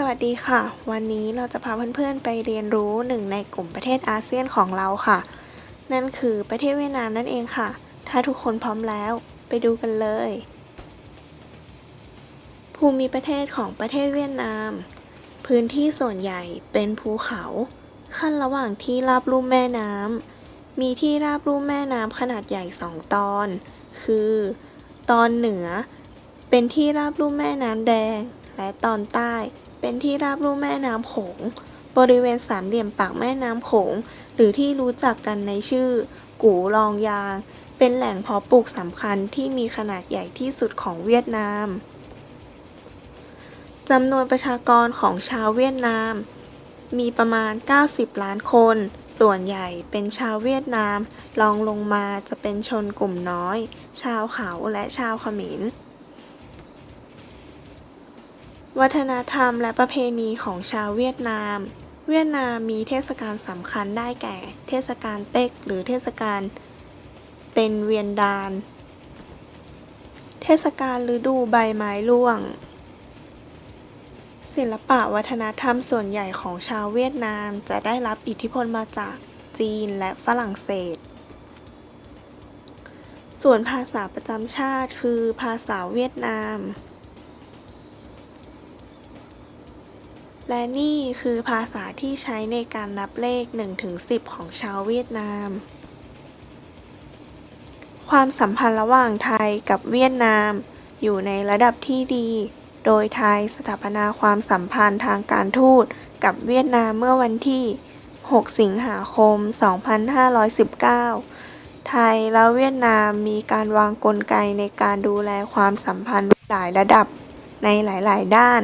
สวัสดีค่ะ วันนี้เราจะพาเพื่อนๆไปเรียนรู้หนึ่งในกลุ่มประเทศอาเซียนของเราค่ะ นั่นคือประเทศเวียดนามนั่นเองค่ะ ถ้าทุกคนพร้อมแล้ว ไปดูกันเลย ภูมิประเทศของประเทศเวียดนาม พื้นที่ส่วนใหญ่เป็นภูเขา ขั้นระหว่างที่ราบลุ่มแม่น้ำมีที่ราบลุ่มแม่น้ำขนาดใหญ่สองตอน คือ ตอนเหนือ เป็นที่ราบลุ่มแม่น้ำแดง และตอนใต้ เป็นที่ราบลุ่มแม่น้ำโขง บริเวณสามเหลี่ยมปากแม่น้ำโขง หรือที่รู้จักกันในชื่อ กูลองยาง เป็นแหล่งเพาะปลูกสำคัญที่มีขนาดใหญ่ที่สุดของเวียดนามจำนวนประชากรของชาวเวียดนาม มีประมาณ 90 ล้านคน ส่วนใหญ่เป็นชาวเวียดนามรองลงมาจะเป็นชนกลุ่มน้อย ชาวเขาและชาวขมร วัฒนธรรมและประเพณีของชาวเวียดนาม เวียดนามมีเทศกาลสำคัญได้แก่ เทศกาลเต็ก หรือเทศกาลเต็นเวียนดาน เทศกาลฤดูใบไม้ร่วง ศิลปะวัฒนธรรมส่วนใหญ่ของชาวเวียดนามจะได้รับอิทธิพลมาจากจีนและฝรั่งเศส ส่วนภาษาประจำชาติคือภาษาเวียดนาม และนี่คือภาษาที่ใช้ในการนับเลข 1-10 ของชาวเวียดนาม ความสัมพันธ์ระหว่างไทยกับเวียดนาม อยู่ในระดับที่ดี โดยไทยสถาปนาความสัมพันธ์ทางการทูตกับเวียดนามเมื่อวันที่ 6 สิงหาคม 2519 ไทยและเวียดนามมีการวางกลไกในการดูแลความสัมพันธ์หลายระดับในหลาย ๆ ด้าน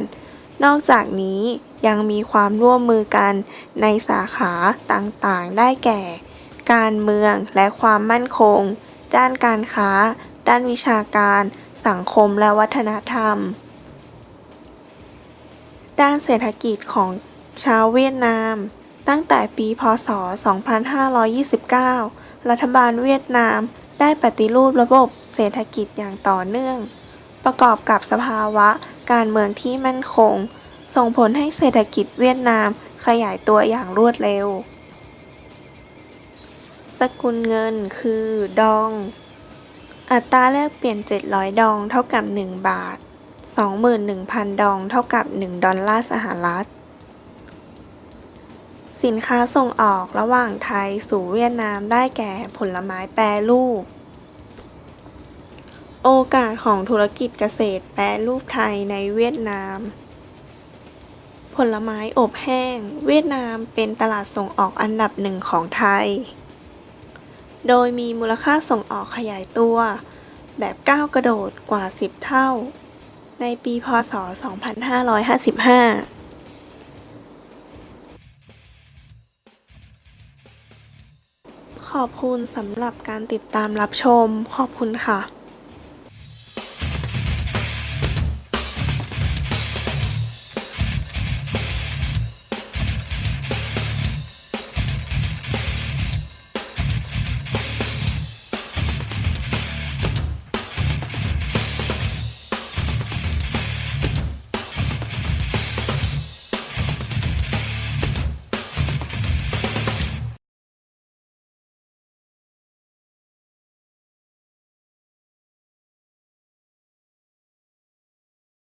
นอกจากนี้ ยังมีความร่วมมือกันในสาขาต่างๆ ได้แก่ การเมืองและความมั่นคง ด้านการค้า ด้านวิชาการ สังคมและวัฒนธรรม ด้านเศรษฐกิจของชาวเวียดนาม ตั้งแต่ปี พ.ศ.2529 รัฐบาลเวียดนามได้ปฏิรูประบบเศรษฐกิจอย่างต่อเนื่อง ประกอบกับสภาวะการเมืองที่มั่นคง ส่งผลให้เศรษฐกิจเวียดนามขยายตัวอย่างรวดเร็ว สกุลเงินคือดอง อัตราแลกเปลี่ยน 700 ดองเท่ากับ 1 บาท 21,000 ดองเท่ากับ 1 ดอลลาร์สหรัฐ สินค้าส่งออกระหว่างไทยสู่เวียดนามได้แก่ผลไม้แปรรูป โอกาสของธุรกิจเกษตรแปรรูปไทยในเวียดนาม ผลไม้อบแห้ง เวียดนามเป็นตลาดส่งออกอันดับหนึ่งของไทย โดยมีมูลค่าส่งออกขยายตัว แบบก้าวกระโดดกว่า 10 เท่า ในปีพ.ศ.2555ขอบคุณสำหรับการติดตามรับชม ขอบคุณค่ะ